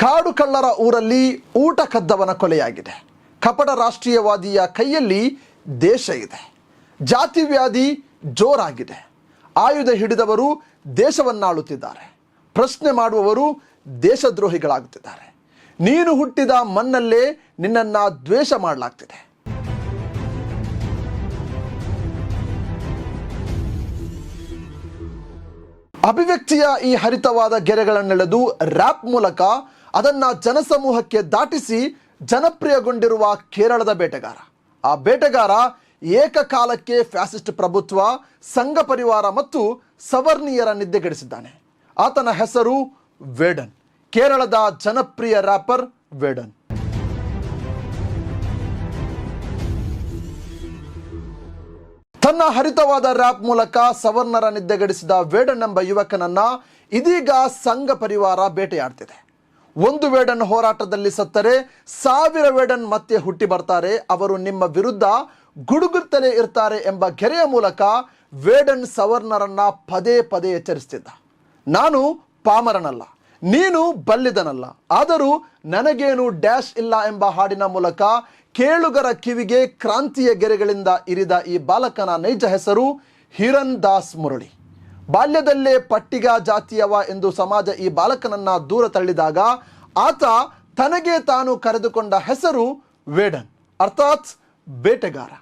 ಕಾಡು ಕಳ್ಳರ ಊರಲ್ಲಿ ಊಟ ಕದ್ದವನ ಕೊಲೆಯಾಗಿದೆ. ಕಪಟ ರಾಷ್ಟ್ರೀಯವಾದಿಯ ಕೈಯಲ್ಲಿ ದೇಶ ಇದೆ. ಜಾತಿ ವ್ಯಾಧಿ ಜೋರಾಗಿದೆ. ಆಯುಧ ಹಿಡಿದವರು ದೇಶವನ್ನಾಳುತ್ತಿದ್ದಾರೆ. ಪ್ರಶ್ನೆ ಮಾಡುವವರು ದೇಶದ್ರೋಹಿಗಳಾಗುತ್ತಿದ್ದಾರೆ. ನೀನು ಹುಟ್ಟಿದ ಮಣ್ಣಲ್ಲೇ ನಿನ್ನನ್ನು ದ್ವೇಷ ಮಾಡಲಾಗ್ತಿದೆ. ಅಭಿವ್ಯಕ್ತಿಯ ಈ ಹರಿತವಾದ ಗೆರೆಗಳನ್ನೆಳೆದು ರ್ಯಾಪ್ ಮೂಲಕ ಅದನ್ನ ಜನಸಮೂಹಕ್ಕೆ ದಾಟಿಸಿ ಜನಪ್ರಿಯಗೊಂಡಿರುವ ಕೇರಳದ ಬೇಟೆಗಾರ. ಆ ಬೇಟೆಗಾರ ಏಕಕಾಲಕ್ಕೆ ಫ್ಯಾಸಿಸ್ಟ್ ಪ್ರಭುತ್ವ, ಸಂಘ ಪರಿವಾರ ಮತ್ತು ಸವರ್ಣೀಯರ ನಿದ್ದೆಗೆಡಿಸಿದ್ದಾನೆ ಆತನ ಹೆಸರು ವೇಡನ್. ಕೇರಳದ ಜನಪ್ರಿಯ ರ್ಯಾಪರ್ ವೇಡನ್. ತನ್ನ ಹರಿತವಾದ ರ್ಯಾಪ್ ಮೂಲಕ ಸವರ್ಣರ ನಿದ್ದೆಗೆಡಿಸಿದ ವೇಡನ್ ಎಂಬ ಯುವಕನನ್ನ ಇದೀಗ ಸಂಘ ಪರಿವಾರ ಬೇಟೆಯಾಡ್ತಿದೆ. ಒಂದು ವೇಡನ್ ಹೋರಾಟದಲ್ಲಿ ಸತ್ತರೆ, ಸಾವಿರ ವೇಡನ್ ಮತ್ತೆ ಹುಟ್ಟಿ ಬರ್ತಾರೆ. ಅವರು ನಿಮ್ಮ ವಿರುದ್ಧ ಗುಡುಗುತ್ತಲೇ ಇರ್ತಾರೆ ಎಂಬ ಗೆರೆಯ ಮೂಲಕ ವೇಡನ್ ಸವರ್ನರನ್ನ ಪದೇ ಪದೇ ಎಚ್ಚರಿಸ್ತಿದ್ದ. ನಾನು ಪಾಮರನಲ್ಲ, ನೀನು ಬಲ್ಲಿದನಲ್ಲ. ಆದರೂ ನನಗೇನು ಡ್ಯಾಶ್ ಇಲ್ಲ ಎಂಬ ಹಾಡಿನ ಮೂಲಕ ಕೇಳುಗರ ಕಿವಿಗೆ ಕ್ರಾಂತಿಯ ಗೆರೆಗಳಿಂದ ಇರಿದ ಈ ಬಾಲಕನ ನೈಜ ಹೆಸರು ಹಿರಣ್ ದಾಸ್ ಮುರಳಿ. ಬಾಲ್ಯದಲ್ಲೇ ಪಟ್ಟಿಗ ಜಾತಿಯವ ಎಂದು ಸಮಾಜ ಈ ಬಾಲಕನನ್ನ ದೂರ ತಳ್ಳಿದಾಗ ಆತ ತನಗೆ ತಾನು ಕರೆದುಕೊಂಡ ಹೆಸರು ವೇಡನ್, ಅರ್ಥಾತ್ ಬೇಟೆಗಾರ.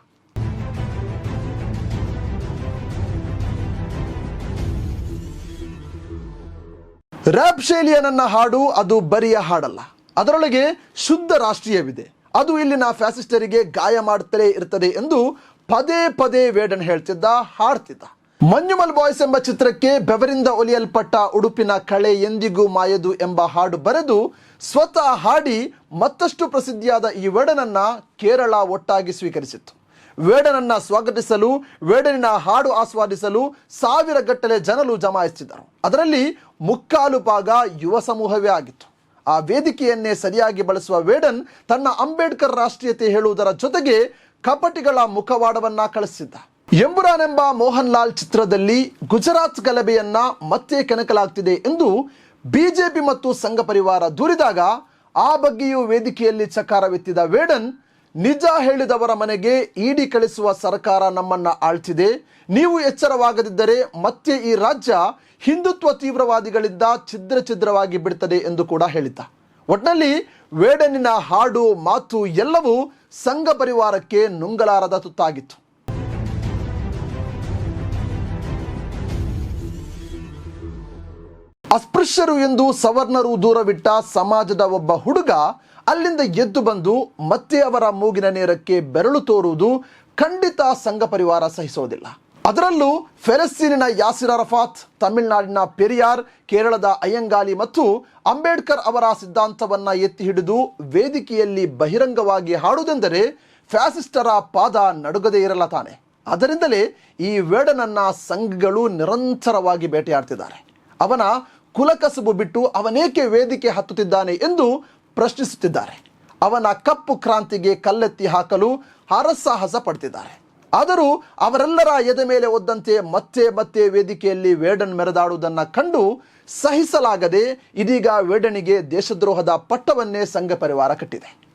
ರ್ಯಾಪ್ ಶೈಲಿಯ ನನ್ನ ಹಾಡು ಅದು ಬರಿಯ ಹಾಡಲ್ಲ. ಅದರೊಳಗೆ ಶುದ್ಧ ರಾಷ್ಟ್ರೀಯವಿದೆ. ಅದು ಇಲ್ಲಿನ ಫ್ಯಾಸಿಸ್ಟರಿಗೆ ಗಾಯ ಮಾಡುತ್ತಲೇ ಇರ್ತದೆ ಎಂದು ಪದೇ ಪದೇ ವೇಡನ್ ಹೇಳ್ತಿದ್ದ, ಹಾಡ್ತಿದ್ದ. ಮಂಜುಮಲ್ ಬಾಯ್ಸ್ ಎಂಬ ಚಿತ್ರಕ್ಕೆ ಬೆವರಿಂದ ಒಲಿಯಲ್ಪಟ್ಟ ಉಡುಪಿನ ಕಳೆ ಎಂದಿಗೂ ಮಾಯದು ಎಂಬ ಹಾಡು ಬರೆದು ಸ್ವತಃ ಹಾಡಿ ಮತ್ತಷ್ಟು ಪ್ರಸಿದ್ಧಿಯಾದ ಈ ವೇಡನನ್ನ ಕೇರಳ ಒಟ್ಟಾಗಿ ಸ್ವೀಕರಿಸಿತ್ತು. ವೇಡನನ್ನ ಸ್ವಾಗತಿಸಲು, ವೇಡನಿನ ಹಾಡು ಆಸ್ವಾದಿಸಲು ಸಾವಿರ ಗಟ್ಟಲೆ ಜನರು ಜಮಾಯಿಸುತ್ತಿದ್ದರು. ಅದರಲ್ಲಿ ಮುಕ್ಕಾಲು ಭಾಗ ಯುವ ಸಮೂಹವೇ ಆಗಿತ್ತು. ಆ ವೇದಿಕೆಯನ್ನೇ ಸರಿಯಾಗಿ ಬಳಸುವ ವೇಡನ್ ತನ್ನ ಅಂಬೇಡ್ಕರ್ ರಾಷ್ಟ್ರೀಯತೆ ಹೇಳುವುದರ ಜೊತೆಗೆ ಕಪಟಿಗಳ ಮುಖವಾಡವನ್ನ ಕಳಿಸಿದ್ದ. ಎಂಬುರಾನ್ ಎಂಬ ಮೋಹನ್ ಲಾಲ್ ಚಿತ್ರದಲ್ಲಿ ಗುಜರಾತ್ ಗಲಭೆಯನ್ನ ಮತ್ತೆ ಕೆಣಕಲಾಗ್ತಿದೆ ಎಂದು ಬಿಜೆಪಿ ಮತ್ತು ಸಂಘ ಪರಿವಾರ ದೂರಿದಾಗ ಆ ಬಗ್ಗೆಯೂ ವೇದಿಕೆಯಲ್ಲಿ ಚಕಾರವೆತ್ತಿದ ವೇಡನ್, ನಿಜ ಹೇಳಿದವರ ಮನೆಗೆ ಇಡಿ ಕಳಿಸುವ ಸರ್ಕಾರ ನಮ್ಮನ್ನ ಆಳ್ತಿದೆ. ನೀವು ಎಚ್ಚರವಾಗದಿದ್ದರೆ ಮತ್ತೆ ಈ ರಾಜ್ಯ ಹಿಂದುತ್ವ ತೀವ್ರವಾದಿಗಳಿಂದ ಛಿದ್ರ ಛಿದ್ರವಾಗಿ ಬಿಡುತ್ತದೆ ಎಂದು ಕೂಡ ಹೇಳಿದ್ದ. ಒಟ್ನಲ್ಲಿ ವೇಡನಿನ ಹಾಡು, ಮಾತು ಎಲ್ಲವೂ ಸಂಘ ಪರಿವಾರಕ್ಕೆ ನುಂಗಲಾರದ ತುತ್ತಾಗಿತ್ತು. ಅಸ್ಪೃಶ್ಯರು ಎಂದು ಸವರ್ಣರು ದೂರವಿಟ್ಟ ಸಮಾಜದ ಒಬ್ಬ ಹುಡುಗ ಅಲ್ಲಿಂದ ಎದ್ದು ಬಂದು ಮತ್ತೆ ಅವರ ಮೂಗಿನ ನೇರಕ್ಕೆ ಬೆರಳು ತೋರುವುದು ಖಂಡಿತ ಸಂಘ ಪರಿವಾರ ಸಹಿಸೋದಿಲ್ಲ ಅದರಲ್ಲೂ ಫೆಲಸ್ತೀನಿನ ಯಾಸಿರ್ ಅರಫಾತ್, ತಮಿಳುನಾಡಿನ ಪೆರಿಯಾರ್, ಕೇರಳದ ಅಯ್ಯಂಗಾಲಿ ಮತ್ತು ಅಂಬೇಡ್ಕರ್ ಅವರ ಸಿದ್ಧಾಂತವನ್ನ ಎತ್ತಿ ಹಿಡಿದು ವೇದಿಕೆಯಲ್ಲಿ ಬಹಿರಂಗವಾಗಿ ಹಾಡುವುದೆಂದರೆ ಫ್ಯಾಸಿಸ್ಟರ ಪಾದ ನಡುಗದೇ ಇರಲ್ಲ ತಾನೆ. ಅದರಿಂದಲೇ ಈ ವೇಡನನ್ನ ಸಂಘಗಳು ನಿರಂತರವಾಗಿ ಬೇಟೆಯಾಡ್ತಿದ್ದಾರೆ. ಅವನ ಕುಲಕಸುಬು ಬಿಟ್ಟು ಅವನೇಕೆ ವೇದಿಕೆ ಹತ್ತುತ್ತಿದ್ದಾನೆ ಎಂದು ಪ್ರಶ್ನಿಸುತ್ತಿದ್ದಾರೆ. ಅವನ ಕಪ್ಪು ಕ್ರಾಂತಿಗೆ ಕಲ್ಲೆತ್ತಿ ಹಾಕಲು ಹರಸಾಹಸ ಪಡ್ತಿದ್ದಾರೆ. ಆದರೂ ಅವರೆಲ್ಲರ ಎದೆ ಮೇಲೆ ಒದ್ದಂತೆ ಮತ್ತೆ ಮತ್ತೆ ವೇದಿಕೆಯಲ್ಲಿ ವೇಡನ್ ಮೆರೆದಾಡುವುದನ್ನು ಕಂಡು ಸಹಿಸಲಾಗದೆ ಇದೀಗ ವೇಡನಿಗೆ ದೇಶದ್ರೋಹದ ಪಟ್ಟವನ್ನೇ ಸಂಘ ಪರಿವಾರ ಕಟ್ಟಿದೆ.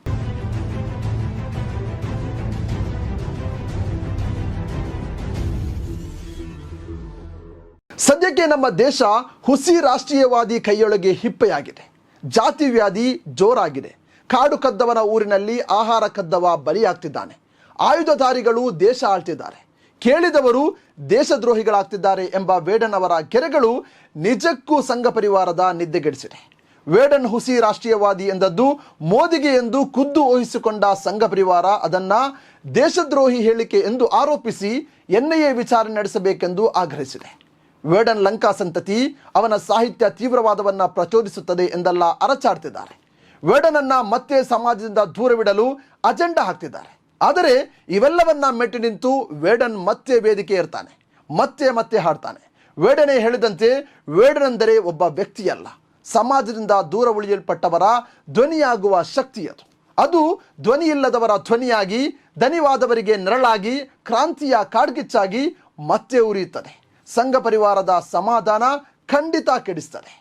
ಸದ್ಯಕ್ಕೆ ನಮ್ಮ ದೇಶ ಹುಸಿ ರಾಷ್ಟ್ರೀಯವಾದಿ ಕೈಯೊಳಗೆ ಹಿಪ್ಪೆಯಾಗಿದೆ. ಜಾತಿ ವ್ಯಾಧಿ ಜೋರಾಗಿದೆ. ಕಾಡು ಕದ್ದವನ ಊರಿನಲ್ಲಿ ಆಹಾರ ಕದ್ದವ ಬಲಿಯಾಗ್ತಿದ್ದಾನೆ. ಆಯುಧಧಾರಿಗಳು ದೇಶ ಆಳ್ತಿದ್ದಾರೆ. ಕೇಳಿದವರು ದೇಶದ್ರೋಹಿಗಳಾಗ್ತಿದ್ದಾರೆ ಎಂಬ ವೇಡನ್ ಅವರ ಕೆರೆಗಳು ನಿಜಕ್ಕೂ ಸಂಘ ಪರಿವಾರದ ನಿದ್ದೆಗೆಡಿಸಿದೆ. ವೇಡನ್ ಹುಸಿ ರಾಷ್ಟ್ರೀಯವಾದಿ ಎಂದದ್ದು ಮೋದಿಗೆ ಎಂದು ಖುದ್ದು ಊಹಿಸಿಕೊಂಡ ಸಂಘ ಪರಿವಾರ ಅದನ್ನ ದೇಶದ್ರೋಹಿ ಹೇಳಿಕೆ ಎಂದು ಆರೋಪಿಸಿ ಎನ್ಐಎ ವಿಚಾರಣೆ ನಡೆಸಬೇಕೆಂದು ಆಗ್ರಹಿಸಿದೆ. ವೇಡನ್ ಲಂಕಾ ಸಂತತಿ ಅವನ ಸಾಹಿತ್ಯ ತೀವ್ರವಾದವನ್ನು ಪ್ರಚೋದಿಸುತ್ತದೆ ಎಂದೆಲ್ಲ ಅರಚಾಡ್ತಿದ್ದಾರೆ. ವೇಡನನ್ನು ಮತ್ತೆ ಸಮಾಜದಿಂದ ದೂರವಿಡಲು ಅಜೆಂಡಾ ಹಾಕ್ತಿದ್ದಾರೆ. ಆದರೆ ಇವೆಲ್ಲವನ್ನ ಮೆಟ್ಟಿ ನಿಂತು ವೇಡನ್ ಮತ್ತೆ ವೇದಿಕೆ ಇರ್ತಾನೆ ಮತ್ತೆ ಮತ್ತೆ ಹಾಡ್ತಾನೆ. ವೇಡನೆ ಹೇಳಿದಂತೆ ವೇಡನೆಂದರೆ ಒಬ್ಬ ವ್ಯಕ್ತಿಯಲ್ಲ. ಸಮಾಜದಿಂದ ದೂರ ಉಳಿಯಲ್ಪಟ್ಟವರ ಧ್ವನಿಯಾಗುವ ಶಕ್ತಿ ಅದು. ಅದು ಧ್ವನಿಯಿಲ್ಲದವರ ಧ್ವನಿಯಾಗಿ ದನಿವಾದವರಿಗೆ ನೆರಳಾಗಿ, ಕ್ರಾಂತಿಯ ಕಾಡ್ಗಿಚ್ಚಾಗಿ ಮತ್ತೆ ಉರಿಯುತ್ತದೆ. ಸಂಘ ಪರಿವಾರದ ಸಮಾಧಾನ ಖಂಡಿತ ಕೆಡಿಸ್ತದೆ.